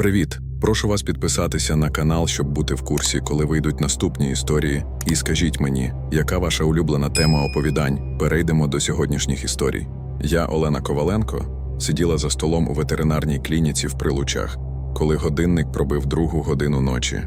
Привіт! Прошу вас підписатися на канал, щоб бути в курсі, коли вийдуть наступні історії. І скажіть мені, яка ваша улюблена тема оповідань? Перейдемо до сьогоднішніх історій. Я, Олена Коваленко, сиділа за столом у ветеринарній клініці в Прилучах, коли годинник пробив другу годину ночі.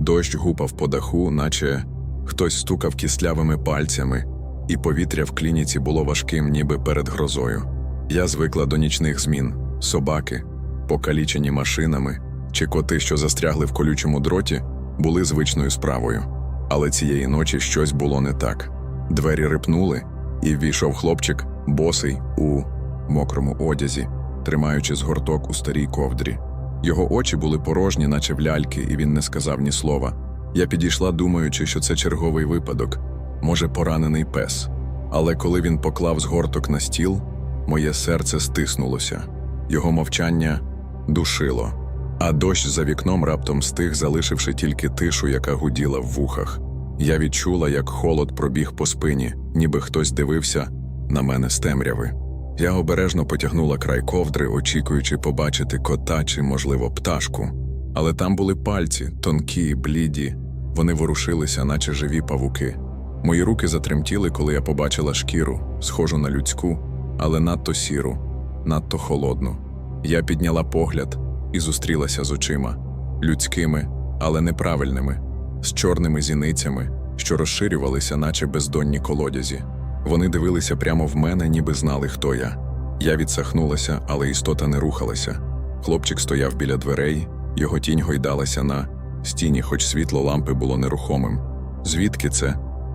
Дощ гупав по даху, наче хтось стукав кістлявими пальцями, і повітря в клініці було важким, ніби перед грозою. Я звикла до нічних змін, собаки, покалічені машинами чи коти, що застрягли в колючому дроті, були звичною справою. Але цієї ночі щось було не так. Двері рипнули, і ввійшов хлопчик, босий у мокрому одязі, тримаючи згорток у старій ковдрі. Його очі були порожні, наче в ляльки, і він не сказав ні слова. Я підійшла, думаючи, що це черговий випадок, може, поранений пес. Але коли він поклав згорток на стіл, моє серце стиснулося. Його мовчання душило, а дощ за вікном раптом стих, залишивши тільки тишу, яка гуділа в вухах. Я відчула, як холод пробіг по спині, ніби хтось дивився на мене з темряви. Я обережно потягнула край ковдри, очікуючи побачити кота чи, можливо, пташку. Але там були пальці, тонкі, бліді, вони ворушилися, наче живі павуки. Мої руки затремтіли, коли я побачила шкіру, схожу на людську, але надто сіру, надто холодну. Я підняла погляд і зустрілася з очима людськими, але неправильними, з чорними зіницями, що розширювалися, наче бездонні колодязі. Вони дивилися прямо в мене, ніби знали, хто я. Я відсахнулася, але істота не рухалася. Хлопчик стояв біля дверей, його тінь гойдалася на стіні, хоч світло лампи було нерухомим. Звідки це?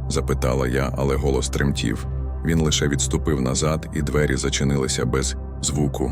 запитала я, але голос тремтів. Він лише відступив назад, і двері зачинилися без звуку.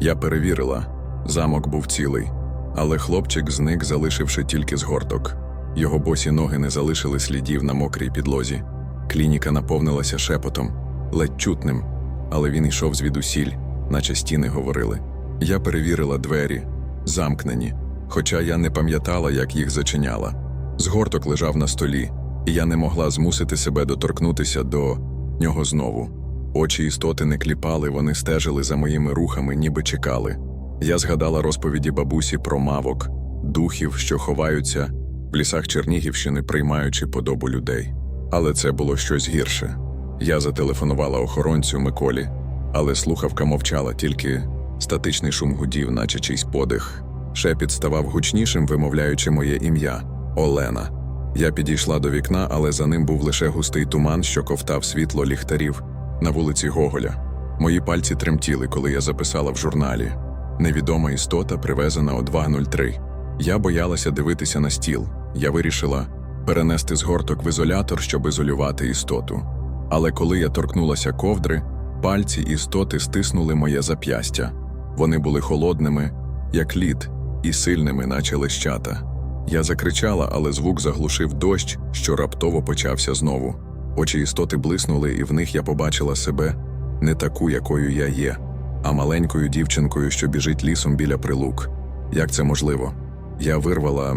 Я перевірила, замок був цілий, але хлопчик зник, залишивши тільки згорток. Його босі ноги не залишили слідів на мокрій підлозі. Клініка наповнилася шепотом, ледь чутним, але він йшов звідусіль, наче стіни говорили. Я перевірила двері, замкнені, хоча я не пам'ятала, як їх зачиняла. Згорток лежав на столі, і я не могла змусити себе доторкнутися до нього знову. Очі істоти не кліпали, вони стежили за моїми рухами, ніби чекали. Я згадала розповіді бабусі про мавок, духів, що ховаються в лісах Чернігівщини, приймаючи подобу людей. Але це було щось гірше. Я зателефонувала охоронцю Миколі, але слухавка мовчала, тільки статичний шум гудів, наче чийсь подих. Шепіт ставав гучнішим, вимовляючи моє ім'я Олена. Я підійшла до вікна, але за ним був лише густий туман, що ковтав світло ліхтарів на вулиці Гоголя. Мої пальці тремтіли, коли я записала в журналі. Невідома істота привезена о 2.03. Я боялася дивитися на стіл. Я вирішила перенести згорток в ізолятор, щоб ізолювати істоту. Але коли я торкнулася ковдри, пальці істоти стиснули моє зап'ястя. Вони були холодними, як лід, і сильними, наче лещата. Я закричала, але звук заглушив дощ, що раптово почався знову. Очі істоти блиснули, і в них я побачила себе не таку, якою я є, а маленькою дівчинкою, що біжить лісом біля прилук. Як це можливо? Я вирвала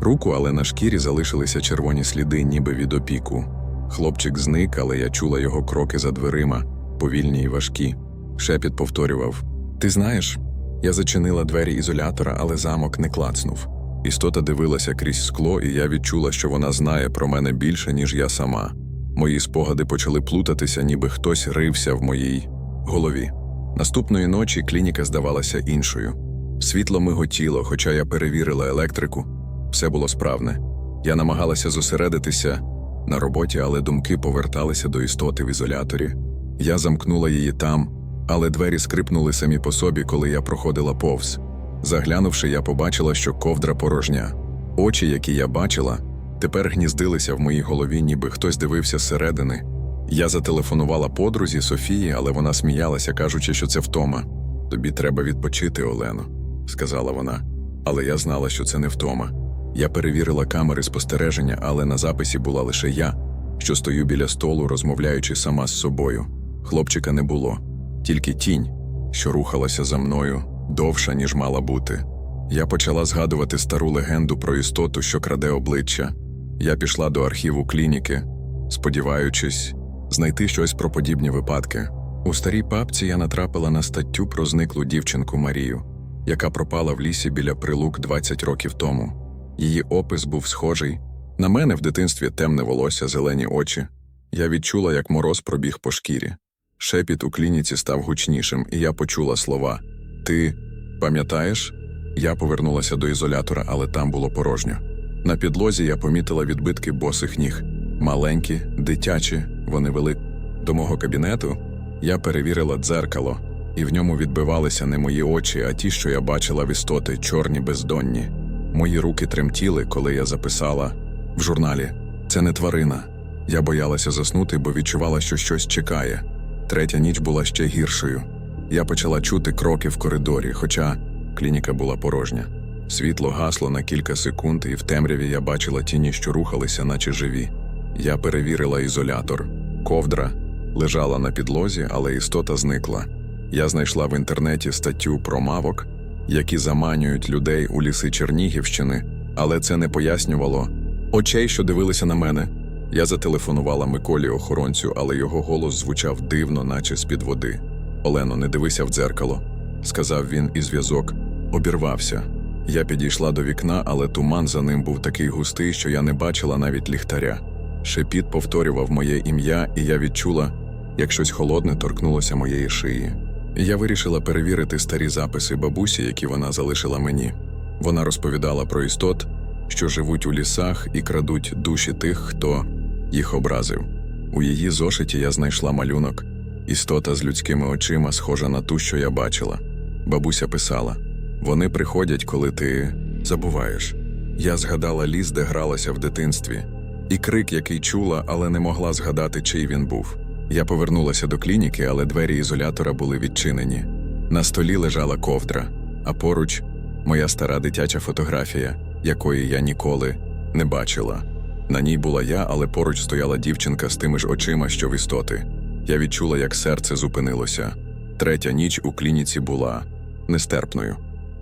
руку, але на шкірі залишилися червоні сліди, ніби від опіку. Хлопчик зник, але я чула його кроки за дверима, повільні й важкі. Шепіт повторював: Ти знаєш, я зачинила двері ізолятора, але замок не клацнув. Істота дивилася крізь скло, і я відчула, що вона знає про мене більше, ніж я сама. Мої спогади почали плутатися, ніби хтось рився в моїй голові. Наступної ночі клініка здавалася іншою. Світло миготіло, хоча я перевірила електрику, все було справне. Я намагалася зосередитися на роботі, але думки поверталися до істоти в ізоляторі. Я замкнула її там, але двері скрипнули самі по собі, коли я проходила повз. Заглянувши, я побачила, що ковдра порожня. Очі, які я бачила, тепер гніздилися в моїй голові, ніби хтось дивився зсередини. Я зателефонувала подрузі Софії, але вона сміялася, кажучи, що це втома. Тобі треба відпочити, Олено, сказала вона. Але я знала, що це не втома. Я перевірила камери спостереження, але на записі була лише я, що стою біля столу, розмовляючи сама з собою. Хлопчика не було, тільки тінь, що рухалася за мною довша, ніж мала бути. Я почала згадувати стару легенду про істоту, що краде обличчя. Я пішла до архіву клініки, сподіваючись знайти щось про подібні випадки. У старій папці я натрапила на статтю про зниклу дівчинку Марію. яка пропала в лісі біля прилук 20 років тому. Її опис був схожий. На мене в дитинстві темне волосся, зелені очі. Я відчула, як мороз пробіг по шкірі. Шепіт у клініці став гучнішим, і я почула слова Ти пам'ятаєш? Я повернулася до ізолятора, але там було порожньо. На підлозі я помітила відбитки босих ніг. Маленькі, дитячі, вони вели до мого кабінету. Я перевірила дзеркало, і в ньому відбивалися не мої очі, а ті, що я бачила в істоти, чорні бездонні. Мої руки тремтіли, коли я записала в журналі це не тварина. Я боялася заснути, бо відчувала, що щось чекає. Третя ніч була ще гіршою. Я почала чути кроки в коридорі, хоча клініка була порожня. Світло гасло на кілька секунд, і в темряві я бачила тіні, що рухалися, наче живі. Я перевірила ізолятор. Ковдра лежала на підлозі, але істота зникла. Я знайшла в інтернеті статтю про мавок, які заманюють людей у ліси Чернігівщини, але це не пояснювало очей, що дивилися на мене. Я зателефонувала Миколі охоронцю, але його голос звучав дивно, наче з-під води. Олено, не дивися в дзеркало, сказав він, і зв'язок обірвався. Я підійшла до вікна, але туман за ним був такий густий, що я не бачила навіть ліхтаря. Шепіт повторював моє ім'я, і я відчула, як щось холодне торкнулося моєї шиї. Я вирішила перевірити старі записи бабусі, які вона залишила мені. Вона розповідала про істот, що живуть у лісах і крадуть душі тих, хто їх образив. У її зошиті я знайшла малюнок, істота з людськими очима, схожа на ту, що я бачила. Бабуся писала: вони приходять, коли ти забуваєш. Я згадала ліс, де гралася в дитинстві, і крик, який чула, але не могла згадати, чий він був. Я повернулася до клініки, але двері ізолятора були відчинені. На столі лежала ковдра, а поруч моя стара дитяча фотографія, якої я ніколи не бачила. На ній була я, але поруч стояла дівчинка з тими ж очима, що в істоти. Я відчула, як серце зупинилося. Третя ніч у клініці була нестерпною.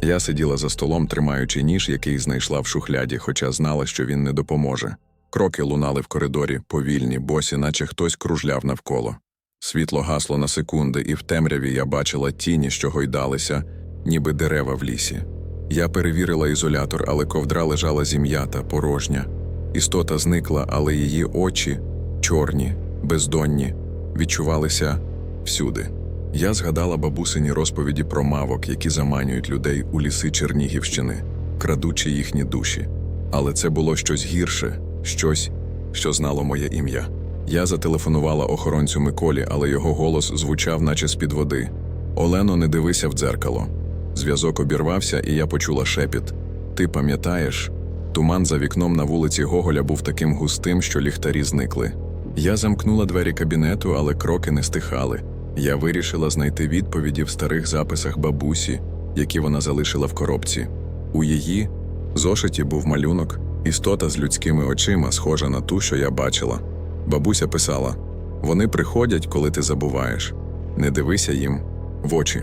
Я сиділа за столом, тримаючи ніж, який знайшла в шухляді, хоча знала, що він не допоможе. Кроки лунали в коридорі, повільні, босі, наче хтось кружляв навколо. Світло гасло на секунди, і в темряві я бачила тіні, що гойдалися, ніби дерева в лісі. Я перевірила ізолятор, але ковдра лежала зім'ята, порожня. Істота зникла, але її очі, чорні, бездонні, відчувалися всюди. Я згадала бабусині розповіді про мавок, які заманюють людей у ліси Чернігівщини, крадучи їхні душі. Але це було щось гірше, щось, що знало моє ім'я. Я зателефонувала охоронцю Миколі, але його голос звучав, наче з-під води. Олено, не дивися в дзеркало. Зв'язок обірвався, і я почула шепіт. Ти пам'ятаєш? Туман за вікном на вулиці Гоголя був таким густим, що ліхтарі зникли. Я замкнула двері кабінету, але кроки не стихали. Я вирішила знайти відповіді в старих записах бабусі, які вона залишила в коробці. У її зошиті був малюнок, істота з людськими очима, схожа на ту, що я бачила. Бабуся писала: вони приходять, коли ти забуваєш. Не дивися їм в очі.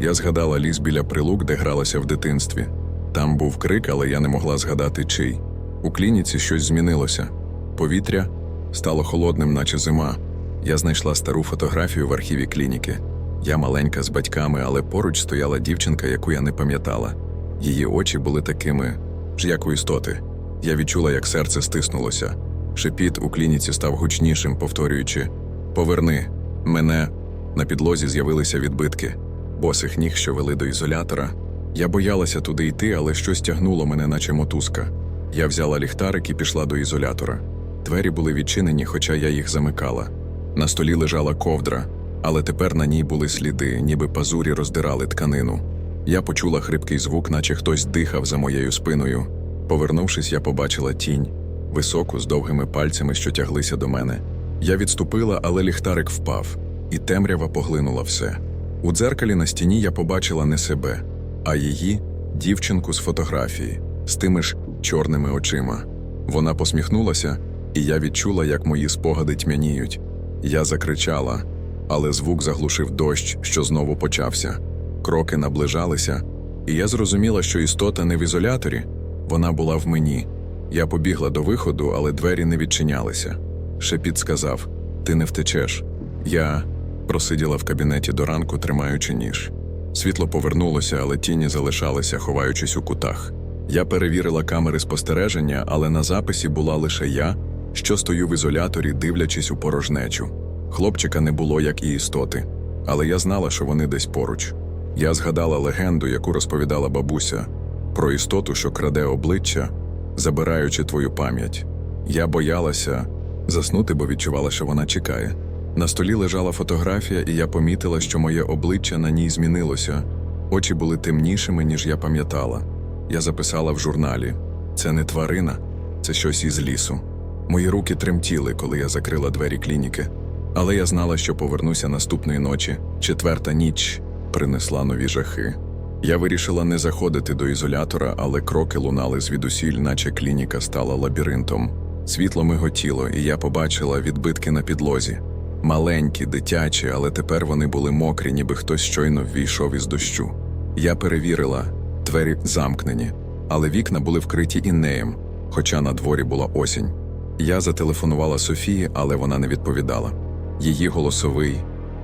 Я згадала ліс біля прилук, де гралася в дитинстві. Там був крик, але я не могла згадати чий. У клініці щось змінилося. Повітря стало холодним, наче зима. Я знайшла стару фотографію в архіві клініки. Я маленька з батьками, але поруч стояла дівчинка, яку я не пам'ятала. Її очі були такими ж, як у істоти. Я відчула, як серце стиснулося. Шепіт у клініці став гучнішим, повторюючи: Поверни, мене на підлозі з'явилися відбитки, босих ніг, що вели до ізолятора. Я боялася туди йти, але щось тягнуло мене, наче мотузка. Я взяла ліхтарик і пішла до ізолятора. Двері були відчинені, хоча я їх замикала. На столі лежала ковдра, але тепер на ній були сліди, ніби пазурі роздирали тканину. Я почула хрипкий звук, наче хтось дихав за моєю спиною. Повернувшись, я побачила тінь, високу, з довгими пальцями, що тяглися до мене. Я відступила, але ліхтарик впав, і темрява поглинула все. У дзеркалі на стіні я побачила не себе, а її дівчинку з фотографії, з тими ж чорними очима. Вона посміхнулася, і я відчула, як мої спогади тьмяніють. Я закричала, але звук заглушив дощ, що знову почався. Кроки наближалися, і я зрозуміла, що істота не в ізоляторі, вона була в мені. Я побігла до виходу, але двері не відчинялися. Шепіт сказав: Ти не втечеш. Я просиділа в кабінеті до ранку, тримаючи ніж. Світло повернулося, але тіні залишалися, ховаючись у кутах. Я перевірила камери спостереження, але на записі була лише я, що стою в ізоляторі, дивлячись у порожнечу. Хлопчика не було, як і істоти, але я знала, що вони десь поруч. Я згадала легенду, яку розповідала бабуся, про істоту, що краде обличчя, забираючи твою пам'ять. Я боялася заснути, бо відчувала, що вона чекає. На столі лежала фотографія, і я помітила, що моє обличчя на ній змінилося. Очі були темнішими, ніж я пам'ятала. Я записала в журналі: це не тварина, це щось із лісу. Мої руки тремтіли, коли я закрила двері клініки. Але я знала, що повернуся наступної ночі. Четверта ніч принесла нові жахи. Я вирішила не заходити до ізолятора, але кроки лунали звідусіль, наче клініка стала лабіринтом. Світло миготіло, і я побачила відбитки на підлозі. Маленькі, дитячі, але тепер вони були мокрі, ніби хтось щойно ввійшов із дощу. Я перевірила, двері замкнені, але вікна були вкриті інеєм, хоча на дворі була осінь. Я зателефонувала Софії, але вона не відповідала. Її голосовий,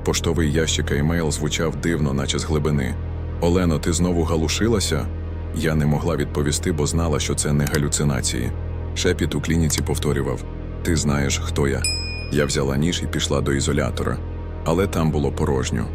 поштовий ящик емейл звучав дивно, наче з глибини. Олено, ти знову галушилася? Я не могла відповісти, бо знала, що це не галюцинації. Шепіт у клініці повторював: Ти знаєш, хто я. Я взяла ніж і пішла до ізолятора, але там було порожньо.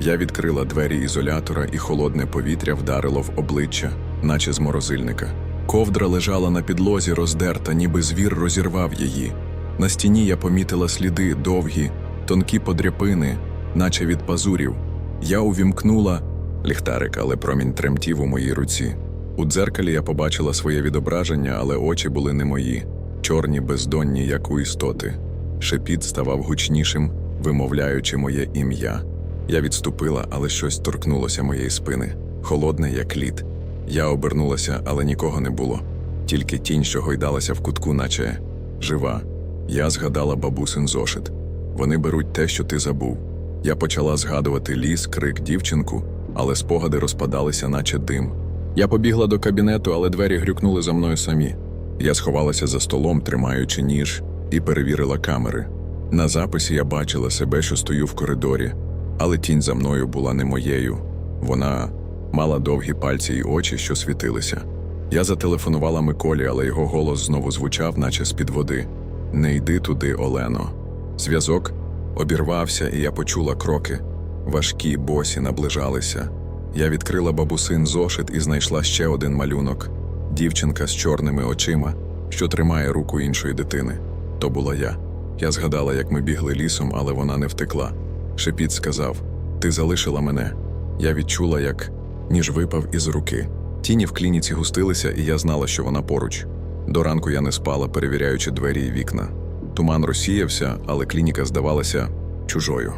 Я відкрила двері ізолятора, і холодне повітря вдарило в обличчя, наче з морозильника. Ковдра лежала на підлозі, роздерта, ніби звір розірвав її. На стіні я помітила сліди довгі, тонкі подряпини, наче від пазурів. Я увімкнула ліхтарик, але промінь тремтів у моїй руці. У дзеркалі я побачила своє відображення, але очі були не мої, чорні, бездонні, як у істоти. Шепіт ставав гучнішим, вимовляючи моє ім'я. Я відступила, але щось торкнулося моєї спини, холодне, як лід. Я обернулася, але нікого не було, тільки тінь, що гойдалася в кутку, наче жива. Я згадала бабусин зошит. Вони беруть те, що ти забув. Я почала згадувати ліс, крик, дівчинку, але спогади розпадалися, наче дим. Я побігла до кабінету, але двері грюкнули за мною самі. Я сховалася за столом, тримаючи ніж, і перевірила камери. На записі я бачила себе, що стою в коридорі, але тінь за мною була не моєю. Вона мала довгі пальці й очі, що світилися. Я зателефонувала Миколі, але його голос знову звучав, наче з-під води. Не йди туди, Олено. Зв'язок обірвався, і я почула кроки. Важкі босі наближалися. Я відкрила бабусин зошит і знайшла ще один малюнок дівчинка з чорними очима, що тримає руку іншої дитини. То була я. Я згадала, як ми бігли лісом, але вона не втекла. Шепіт сказав: Ти залишила мене. Я відчула, як ніж випав із руки. Тіні в клініці густилися, і я знала, що вона поруч. До ранку я не спала, перевіряючи двері і вікна. Туман розсіявся, але клініка здавалася чужою.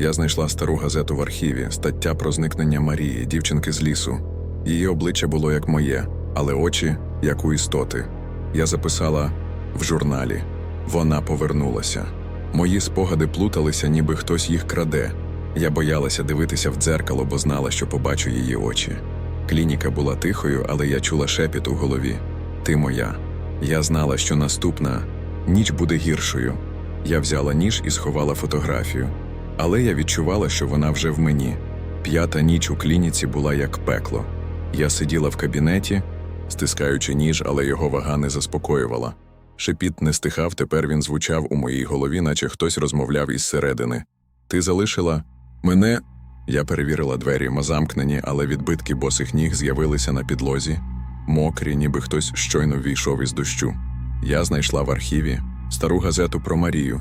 Я знайшла стару газету в архіві, стаття про зникнення Марії, дівчинки з лісу. Її обличчя було як моє, але очі як у істоти. Я записала в журналі. Вона повернулася. Мої спогади плуталися, ніби хтось їх краде. Я боялася дивитися в дзеркало, бо знала, що побачу її очі. Клініка була тихою, але я чула шепіт у голові. Ти моя. Я знала, що наступна ніч буде гіршою. Я взяла ніж і сховала фотографію. Але я відчувала, що вона вже в мені. П'ята ніч у клініці була як пекло. Я сиділа в кабінеті, стискаючи ніж, але його вага не заспокоювала. Шепіт не стихав, тепер він звучав у моїй голові, наче хтось розмовляв із середини. Ти залишила мене. Я перевірила двері, замкнені, але відбитки босих ніг з'явилися на підлозі, мокрі, ніби хтось щойно війшов із дощу. Я знайшла в архіві стару газету про Марію,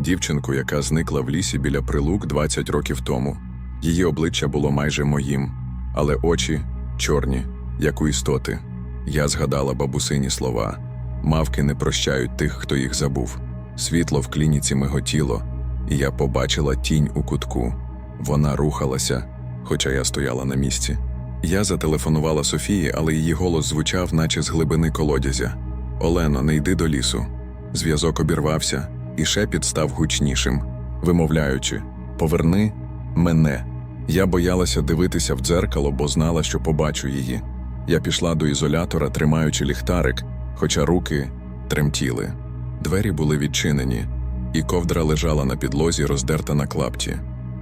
дівчинку, яка зникла в лісі біля прилук 20 років тому. Її обличчя було майже моїм, але очі чорні, як у істоти. Я згадала бабусині слова: мавки не прощають тих, хто їх забув. Світло в клініці миготіло, і я побачила тінь у кутку. Вона рухалася, хоча я стояла на місці. Я зателефонувала Софії, але її голос звучав, наче з глибини колодязя. Олено, не йди до лісу. Зв'язок обірвався, і шепіт став гучнішим, вимовляючи: Поверни мене. Я боялася дивитися в дзеркало, бо знала, що побачу її. Я пішла до ізолятора, тримаючи ліхтарик, хоча руки тремтіли. Двері були відчинені, і ковдра лежала на підлозі, роздерта на клапті.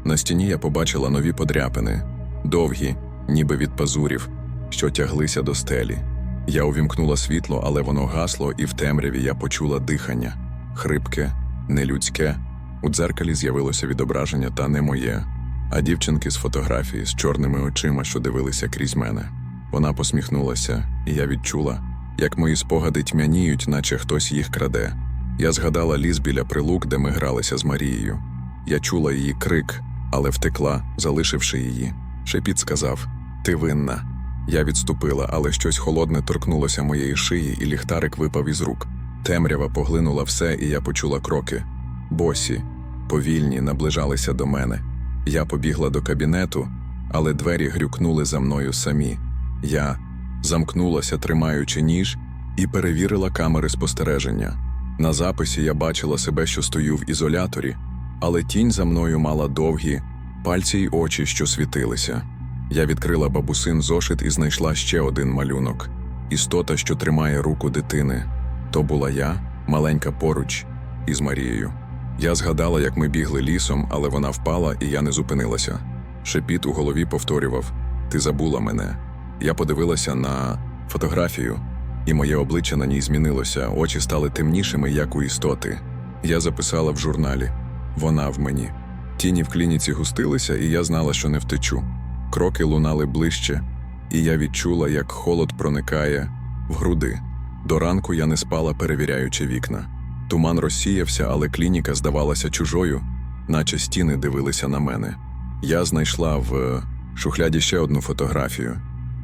На стіні я побачила нові подряпини, довгі, ніби від пазурів, що тяглися до стелі. Я увімкнула світло, але воно гасло, і в темряві я почула дихання хрипке, нелюдське. У дзеркалі з'явилося відображення, та не моє, а дівчинки з фотографії з чорними очима, що дивилися крізь мене. Вона посміхнулася, і я відчула, як мої спогади тьмяніють, наче хтось їх краде. Я згадала ліс біля прилук, де ми гралися з Марією. Я чула її крик, але втекла, залишивши її. Шепіт сказав: Ти винна. Я відступила, але щось холодне торкнулося моєї шиї, і ліхтарик випав із рук. Темрява поглинула все, і я почула кроки. Босі, повільні, наближалися до мене. Я побігла до кабінету, але двері грюкнули за мною самі. Я замкнулася, тримаючи ніж, і перевірила камери спостереження. На записі я бачила себе, що стою в ізоляторі, але тінь за мною мала довгі пальці й очі, що світилися. Я відкрила бабусин зошит і знайшла ще один малюнок істота, що тримає руку дитини. То була я, маленька поруч, із Марією. Я згадала, як ми бігли лісом, але вона впала, і я не зупинилася. Шепіт у голові повторював: Ти забула мене. Я подивилася на фотографію, і моє обличчя на ній змінилося, очі стали темнішими, як у істоти. Я записала в журналі Вона в мені. Тіні в клініці густилися, і я знала, що не втечу. Кроки лунали ближче, і я відчула, як холод проникає в груди. До ранку я не спала, перевіряючи вікна. Туман розсіявся, але клініка здавалася чужою, наче стіни дивилися на мене. Я знайшла в е, шухляді ще одну фотографію.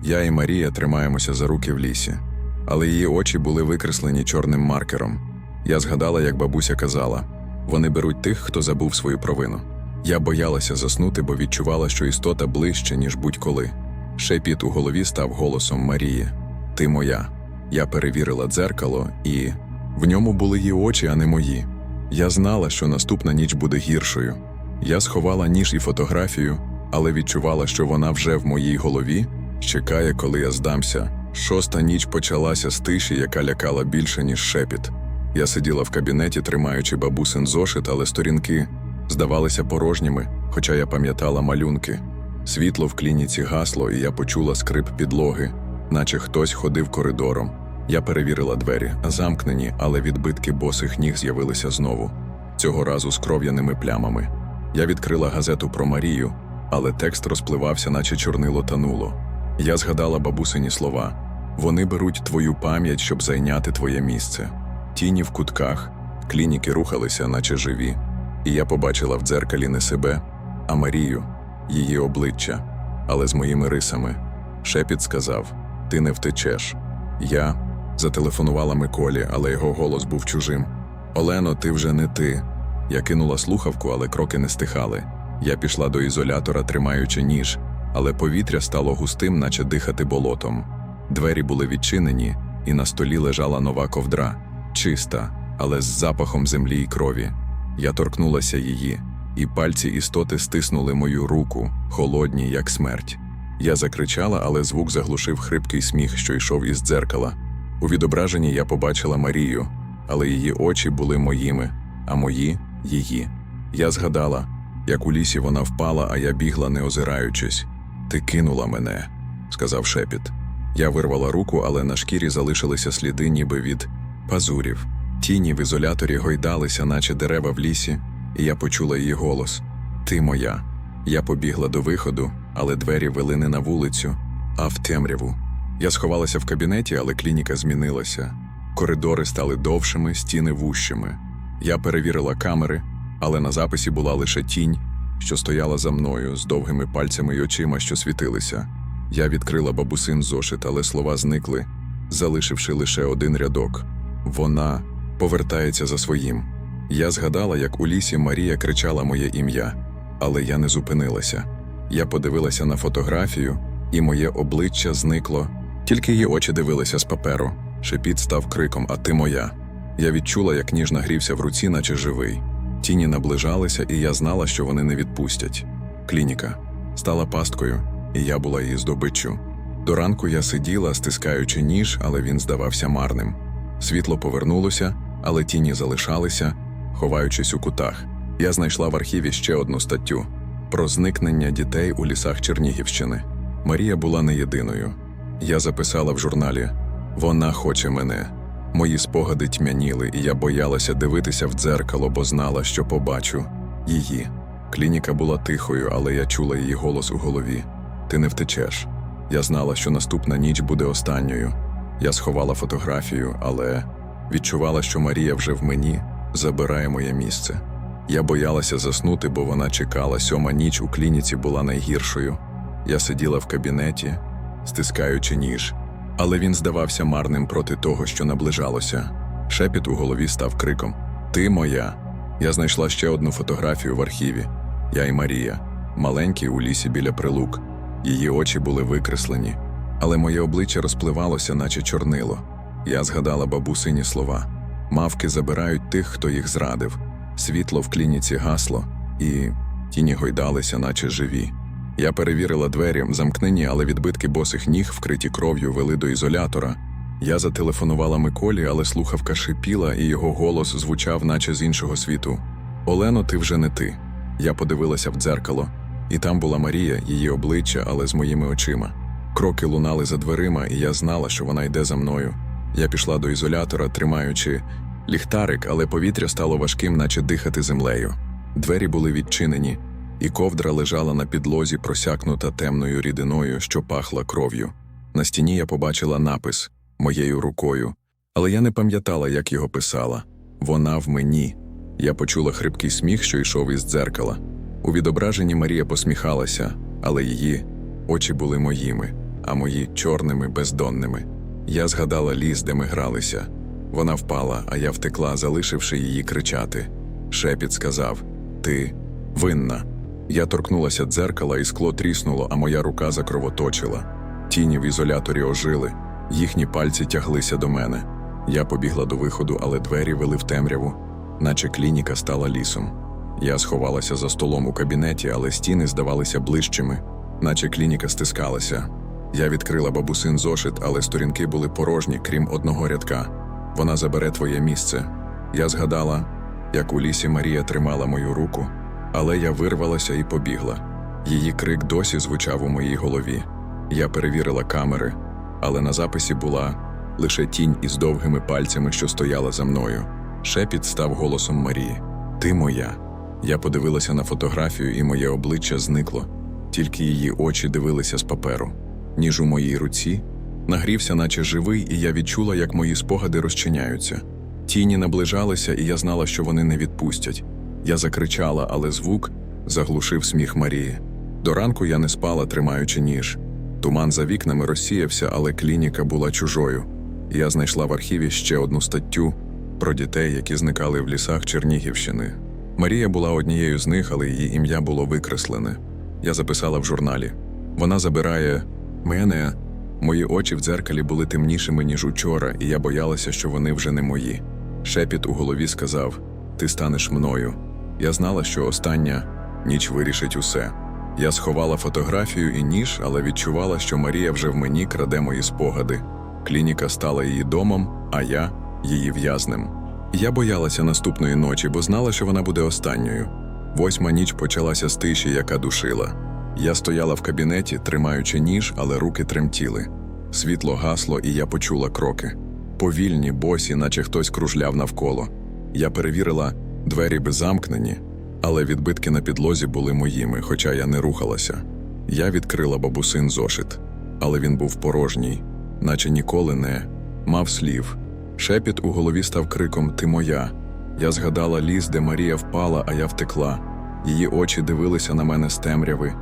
Я і Марія тримаємося за руки в лісі, але її очі були викреслені чорним маркером. Я згадала, як бабуся казала: вони беруть тих, хто забув свою провину. Я боялася заснути, бо відчувала, що істота ближче, ніж будь-коли. Шепіт у голові став голосом Марії: Ти моя. Я перевірила дзеркало, і в ньому були її очі, а не мої. Я знала, що наступна ніч буде гіршою. Я сховала ніж і фотографію, але відчувала, що вона вже в моїй голові, чекає, коли я здамся. Шоста ніч почалася з тиші, яка лякала більше, ніж шепіт. Я сиділа в кабінеті, тримаючи бабусин зошит, але сторінки здавалися порожніми, хоча я пам'ятала малюнки. Світло в клініці гасло, і я почула скрип підлоги, наче хтось ходив коридором. Я перевірила двері, замкнені, але відбитки босих ніг з'явилися знову, цього разу з кров'яними плямами. Я відкрила газету про Марію, але текст розпливався, наче чорнило тануло. Я згадала бабусині слова: вони беруть твою пам'ять, щоб зайняти твоє місце. Тіні в кутках, клініки рухалися, наче живі, і я побачила в дзеркалі не себе, а Марію, її обличчя, але з моїми рисами. Шепіт сказав: Ти не втечеш. Я зателефонувала Миколі, але його голос був чужим. Олено, ти вже не ти. Я кинула слухавку, але кроки не стихали. Я пішла до ізолятора, тримаючи ніж, але повітря стало густим, наче дихати болотом. Двері були відчинені, і на столі лежала нова ковдра, чиста, але з запахом землі і крові. Я торкнулася її, і пальці істоти стиснули мою руку, холодні, як смерть. Я закричала, але звук заглушив хрипкий сміх, що йшов із дзеркала. У відображенні я побачила Марію, але її очі були моїми, а мої її. Я згадала, як у лісі вона впала, а я бігла, не озираючись. Ти кинула мене, сказав шепіт. Я вирвала руку, але на шкірі залишилися сліди, ніби від пазурів. Тіні в ізоляторі гойдалися, наче дерева в лісі, і я почула її голос: Ти моя. Я побігла до виходу, але двері вели не на вулицю, а в темряву. Я сховалася в кабінеті, але клініка змінилася. Коридори стали довшими, стіни вущими. Я перевірила камери, але на записі була лише тінь, що стояла за мною з довгими пальцями й очима, що світилися. Я відкрила бабусин зошит, але слова зникли, залишивши лише один рядок. Вона повертається за своїм. Я згадала, як у лісі Марія кричала моє ім'я, але я не зупинилася. Я подивилася на фотографію, і моє обличчя зникло. Тільки її очі дивилися з паперу. Шепіт став криком, а ти моя. Я відчула, як ніж нагрівся в руці, наче живий. Тіні наближалися, і я знала, що вони не відпустять. Клініка стала пасткою, і я була її здобиччю. До ранку я сиділа, стискаючи ніж, але він здавався марним. Світло повернулося, але тіні залишалися, ховаючись у кутах. Я знайшла в архіві ще одну статтю. про зникнення дітей у лісах Чернігівщини. Марія була не єдиною. Я записала в журналі Вона хоче мене. Мої спогади тьмяніли, і я боялася дивитися в дзеркало, бо знала, що побачу її. Клініка була тихою, але я чула її голос у голові. Ти не втечеш. Я знала, що наступна ніч буде останньою. Я сховала фотографію, але відчувала, що Марія вже в мені забирає моє місце. Я боялася заснути, бо вона чекала. Сьома ніч у клініці була найгіршою. Я сиділа в кабінеті, стискаючи ніж, але він здавався марним проти того, що наближалося. Шепіт у голові став криком: Ти моя. Я знайшла ще одну фотографію в архіві. Я і Марія, маленькі у лісі біля прилук. Її очі були викреслені, але моє обличчя розпливалося, наче чорнило. Я згадала бабусині слова: мавки забирають тих, хто їх зрадив. Світло в клініці гасло, і тіні гойдалися, наче живі. Я перевірила двері, замкнені, але відбитки босих ніг, вкриті кров'ю, вели до ізолятора. Я зателефонувала Миколі, але слухавка шипіла, і його голос звучав, наче з іншого світу. Олено, ти вже не ти. Я подивилася в дзеркало, і там була Марія, її обличчя, але з моїми очима. Кроки лунали за дверима, і я знала, що вона йде за мною. Я пішла до ізолятора, тримаючи ліхтарик, але повітря стало важким, наче дихати землею. Двері були відчинені, і ковдра лежала на підлозі, просякнута темною рідиною, що пахла кров'ю. На стіні я побачила напис моєю рукою, але я не пам'ятала, як його писала. Вона в мені. Я почула хрипкий сміх, що йшов із дзеркала. У відображенні Марія посміхалася, але її очі були моїми, а мої чорними, бездонними. Я згадала ліс, де ми гралися. Вона впала, а я втекла, залишивши її кричати. Шепіт сказав: Ти винна. Я торкнулася дзеркала, і скло тріснуло, а моя рука закровоточила. Тіні в ізоляторі ожили, їхні пальці тяглися до мене. Я побігла до виходу, але двері вели в темряву, наче клініка стала лісом. Я сховалася за столом у кабінеті, але стіни здавалися ближчими, наче клініка стискалася. Я відкрила бабусин зошит, але сторінки були порожні, крім одного рядка. Вона забере твоє місце. Я згадала, як у лісі Марія тримала мою руку, але я вирвалася і побігла. Її крик досі звучав у моїй голові. Я перевірила камери, але на записі була лише тінь із довгими пальцями, що стояла за мною. Шепіт став голосом Марії. Ти моя. Я подивилася на фотографію, і моє обличчя зникло, тільки її очі дивилися з паперу. Ніж у моїй руці нагрівся, наче живий, і я відчула, як мої спогади розчиняються. Тіні наближалися, і я знала, що вони не відпустять. Я закричала, але звук заглушив сміх Марії. До ранку я не спала, тримаючи ніж. Туман за вікнами розсіявся, але клініка була чужою. Я знайшла в архіві ще одну статтю про дітей, які зникали в лісах Чернігівщини. Марія була однією з них, але її ім'я було викреслене. Я записала в журналі. Вона забирає мене. Мої очі в дзеркалі були темнішими, ніж учора, і я боялася, що вони вже не мої. Шепіт у голові сказав: Ти станеш мною. Я знала, що остання ніч вирішить усе. Я сховала фотографію і ніж, але відчувала, що Марія вже в мені краде мої спогади. Клініка стала її домом, а я її в'язнем. Я боялася наступної ночі, бо знала, що вона буде останньою. Восьма ніч почалася з тиші, яка душила. Я стояла в кабінеті, тримаючи ніж, але руки тремтіли. Світло гасло, і я почула кроки. Повільні, босі, наче хтось кружляв навколо. Я перевірила двері беззамкнені, але відбитки на підлозі були моїми, хоча я не рухалася. Я відкрила бабусин зошит, але він був порожній, наче ніколи не мав слів. Шепіт у голові став криком Ти моя. Я згадала ліс, де Марія впала, а я втекла. Її очі дивилися на мене з темряви,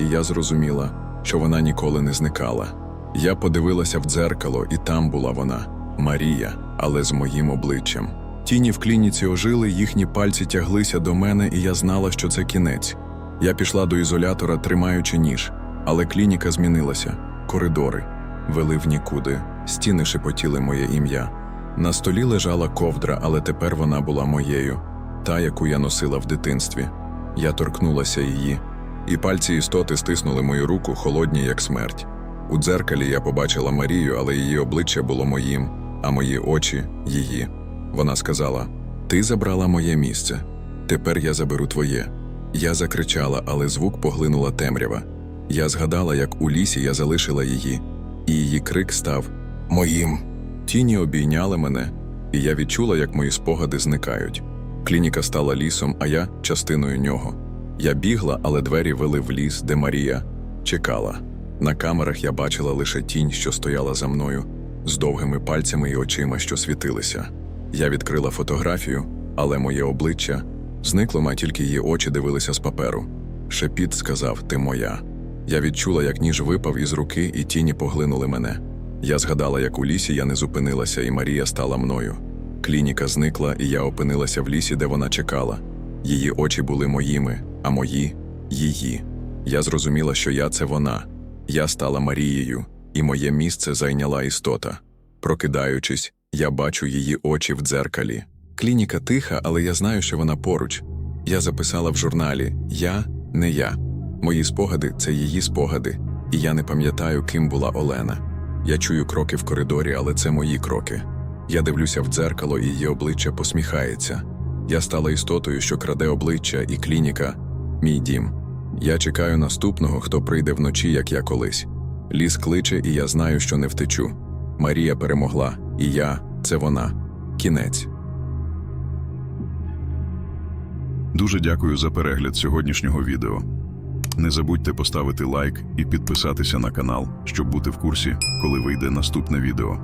і я зрозуміла, що вона ніколи не зникала. Я подивилася в дзеркало, і там була вона, Марія, але з моїм обличчям. Тіні в клініці ожили, їхні пальці тяглися до мене, і я знала, що це кінець. Я пішла до ізолятора, тримаючи ніж, але клініка змінилася. Коридори вели в нікуди, стіни шепотіли моє ім'я. На столі лежала ковдра, але тепер вона була моєю, та, яку я носила в дитинстві. Я торкнулася її, і пальці істоти стиснули мою руку, холодні, як смерть. У дзеркалі я побачила Марію, але її обличчя було моїм, а мої очі її. Вона сказала: Ти забрала моє місце. Тепер я заберу твоє. Я закричала, але звук поглинула темрява. Я згадала, як у лісі я залишила її, і її крик став моїм. Тіні обійняли мене, і я відчула, як мої спогади зникають. Клініка стала лісом, а я частиною нього. Я бігла, але двері вели в ліс, де Марія чекала. На камерах я бачила лише тінь, що стояла за мною, з довгими пальцями і очима, що світилися. Я відкрила фотографію, але моє обличчя зникло, а тільки її очі дивилися з паперу. Шепіт сказав: Ти моя. Я відчула, як ніж випав із руки, і тіні поглинули мене. Я згадала, як у лісі я не зупинилася, і Марія стала мною. Клініка зникла, і я опинилася в лісі, де вона чекала. Її очі були моїми, а мої її. Я зрозуміла, що я це вона. Я стала Марією, і моє місце зайняла істота. Прокидаючись, я бачу її очі в дзеркалі. Клініка тиха, але я знаю, що вона поруч. Я записала в журналі Я не я. Мої спогади це її спогади, і я не пам'ятаю, ким була Олена. Я чую кроки в коридорі, але це мої кроки. Я дивлюся в дзеркало, і її обличчя посміхається. Я стала істотою, що краде обличчя, і клініка мій дім. Я чекаю наступного, хто прийде вночі, як я колись. Ліс кличе, і я знаю, що не втечу. Марія перемогла, і я це вона. Кінець. Дуже дякую за перегляд сьогоднішнього відео. Не забудьте поставити лайк і підписатися на канал, щоб бути в курсі, коли вийде наступне відео.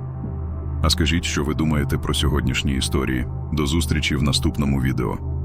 А скажіть, що ви думаєте про сьогоднішні історії. До зустрічі в наступному відео.